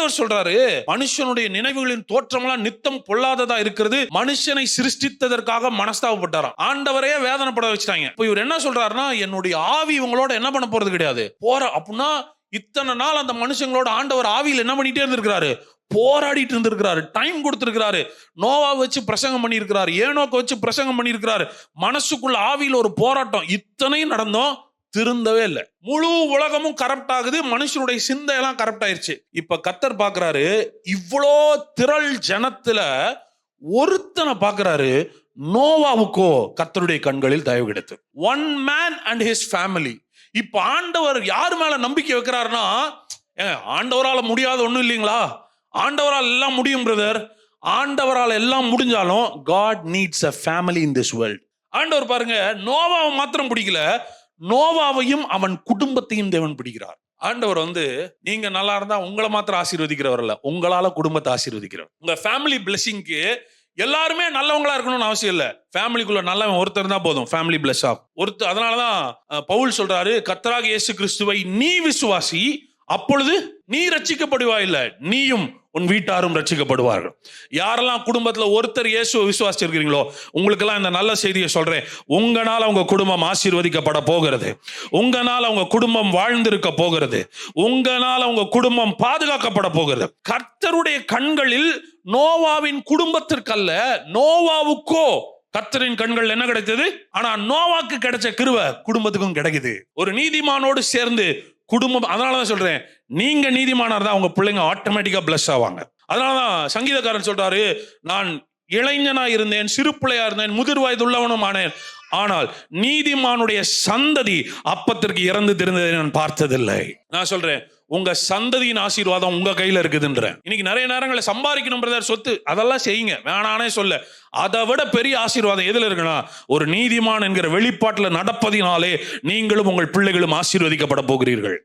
ஆண்டவர் சொல்றாரு மனுஷனுடைய நினைவுகளின் தோற்றமெல்லாம் நித்தம் பொல்லாததா இருக்கிறது. மனுஷனை சிருஷ்டித்ததற்காக மனஸ்தாபப்பட்டாராம். ஆண்டவரையே வேதனைப்பட வச்சுட்டாங்க. இப்போ இவர் என்ன சொல்றாருன்னா என்னுடைய ஆவி இவங்களோட என்ன பண்ண போறது கிடையாது. போற அப்படின்னா இத்தனை நாள் அந்த மனுஷங்களோட ஆண்டவர் ஆவியில் என்ன பண்ணிட்டே இருந்திருக்கிறாரு? போராடிட்டு இருந்திருக்கிறாரு. டைம் கொடுத்திருக்கிறாரு. நோவா வச்சு பிரசங்கம் பண்ணியிருக்கிறாரு. ஏனோக்க வச்சு பிரசங்கம் பண்ணியிருக்கிறாரு. மனசுக்குள்ள ஆவியில் ஒரு போராட்டம். இத்தனையும் நடந்தோம். திருந்தவே இல்லை. முழு உலகமும் கரப்ட் ஆகுது. மனுஷனுடைய சிந்தையெல்லாம் கரப்ட் ஆயிருச்சு. இப்ப கத்தர் பாக்குறாரு இவ்வளோ திரள் ஜனத்துல ஒருத்தனை பாக்குறாரு நோவாவுக்கோ கத்தருடைய கண்களில் தயவு கிடைத்து. One man and his family இப்ப ஆண்டவர் யார் மேல நம்பிக்கை வைக்கிறாருன்னா ஆண்டவரால் முடியாத ஒண்ணும் இல்லைங்களா? ஆண்டவரால் எல்லாம் முடியும் பிரதர் ஆண்டவரால் எல்லாம் முடிஞ்சாலும் God needs a family in this world ஆண்டவர் பாருங்க நோவாவை மாத்திரம் பிடிக்கல. நோவாவையும் அவன் குடும்பத்தையும் தேவன் பிடிக்கிறார். ஆண்டவர் வந்து நீங்க நல்லா இருந்தா உங்களை மாத்திரம் ஆசீர்வதிக்கிறவர் இல்ல உங்களால குடும்பத்தை ஆசீர்வதிக்கிறவர். உங்க ஃபேமிலி பிளெஸிங்க்கு எல்லாருமே நல்லவங்களா இருக்கணும்னு அவசியம் இல்ல. ஃபேமிலிக்குள்ள நல்லவன் ஒருத்தர் தான் போதும். ஃபேமிலி பிளஸ் ஆகும். ஒருத்தர் அதனாலதான் பவுல் சொல்றாரு கத்தராக இயேசு கிறிஸ்துவை நீ விசுவாசி அப்பொழுது நீ ரச்சிக்கப்படுவா இல்ல. நீயும் உன் வீட்டாரும் ரட்சிக்கப்படுவார்கள் யாரெல்லாம் குடும்பத்தில் ஒருத்தர் இயேசுவை விசுவாசிச்சிருக்கிறீங்களோ உங்களுக்கெல்லாம் இந்த நல்ல செய்தியை சொல்றேன். உங்களால் அவங்க குடும்பம் ஆசீர்வதிக்கப்பட போகிறது. உங்களால் அவங்க குடும்பம் வாழ்ந்திருக்க போகிறது. உங்களால் அவங்க குடும்பம் பாதுகாக்கப்பட போகிறது. கர்த்தருடைய கண்களில் நோவாவின் குடும்பத்திற்கல்ல நோவாவுக்கோ கர்த்தரின் கண்கள் என்ன கிடைத்தது? ஆனா நோவாக்கு கிடைச்ச கிருவ குடும்பத்துக்கும் கிடைக்குது. ஒரு நீதிமானோடு சேர்ந்து குடும்பம் அதனாலதான் சொல்கிறேன் நீங்கள் நீதிமானார் தான் உங்கள் பிள்ளைங்க ஆட்டோமேட்டிக்காக பிளஸ் ஆவாங்க. அதனாலதான் சங்கீதக்காரன் சொல்கிறாரு நான் இளைஞனாக இருந்தேன் சிறு இருந்தேன் முதிர் வயது உள்ளவனும் ஆனேன். ஆனால் நீதிமானுடைய சந்ததி அப்பத்திற்கு இறந்து தெரிந்ததை நான் பார்த்ததில்லை. நான் சொல்றேன் உங்க சந்ததியின் ஆசீர்வாதம் உங்க கையில இருக்குதுன்றேன். இன்னைக்கு நிறைய நேரங்களில் சம்பாதிக்கணும் பிரதர் சொத்து அதெல்லாம் செய்யுங்க. வேணானே சொல்ல. அதை விட பெரிய ஆசீர்வாதம் எதுல இருக்குன்னா ஒரு நீதிமான் என்கிற வெளிப்பாட்டில் நடப்பதினாலே நீங்களும் உங்கள் பிள்ளைகளும் ஆசீர்வதிக்கப்பட போகிறீர்கள்.